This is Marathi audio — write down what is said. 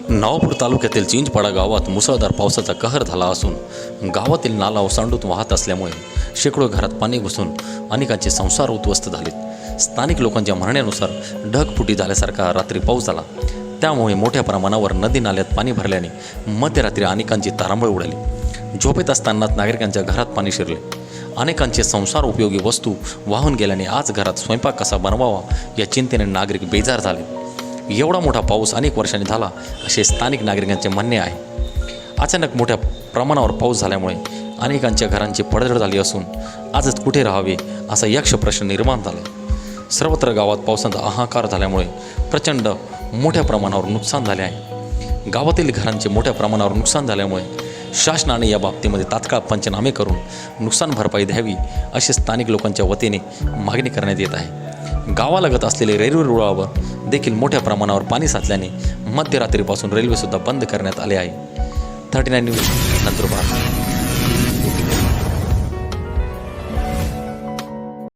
नवापूर तालुक्यातील चिंचपाडा गावात मुसळधार पावसाचा कहर झाला असून गावातील नाला ओसांडून वाहत असल्यामुळे शेकडो घरात पाणी घुसून अनेकांचे संसार उद्ध्वस्त झालेत. स्थानिक लोकांच्या म्हणण्यानुसार ढगफुटी झाल्यासारखा रात्री पाऊस झाला. त्यामुळे मोठ्या प्रमाणावर नदी नाल्यात पाणी भरल्याने मध्यरात्री अनेकांची तारांबळ उडाली. झोपेत असतानाच नागरिकांच्या घरात पाणी शिरले. अनेकांचे संसार उपयोगी वस्तू वाहून गेल्याने आज घरात स्वयंपाक कसा बनवावा या चिंतेने नागरिक बेजार झाले. एवढा मोठा पाऊस अनेक वर्षांनी झाला असे स्थानिक नागरिकांचे म्हणणे आहे. अचानक मोठ्या प्रमाणावर पाऊस झाल्यामुळे अनेकांच्या घरांची पडझड झाली असून आजच कुठे राहावे असा यक्ष प्रश्न निर्माण झाला. सर्वत्र गावात पावसाचा हाहाकार झाल्यामुळे प्रचंड मोठ्या प्रमाणावर नुकसान झाले आहे. गावातील घरांचे मोठ्या प्रमाणावर नुकसान झाल्यामुळे शासनाने या बाबतीमध्ये तात्काळ पंचनामे करून नुकसान भरपाई द्यावी अशी स्थानिक लोकांच्या वतीने मागणी करण्यात येत आहे. गावालगत असलेले रेल्वे रुळावर देखील मोठ्या प्रमाणावर पाणी साचल्याने मध्यरात्रीपासून रेल्वेसुद्धा बंद करण्यात आले आहे. Thirty nine news Nandurbar.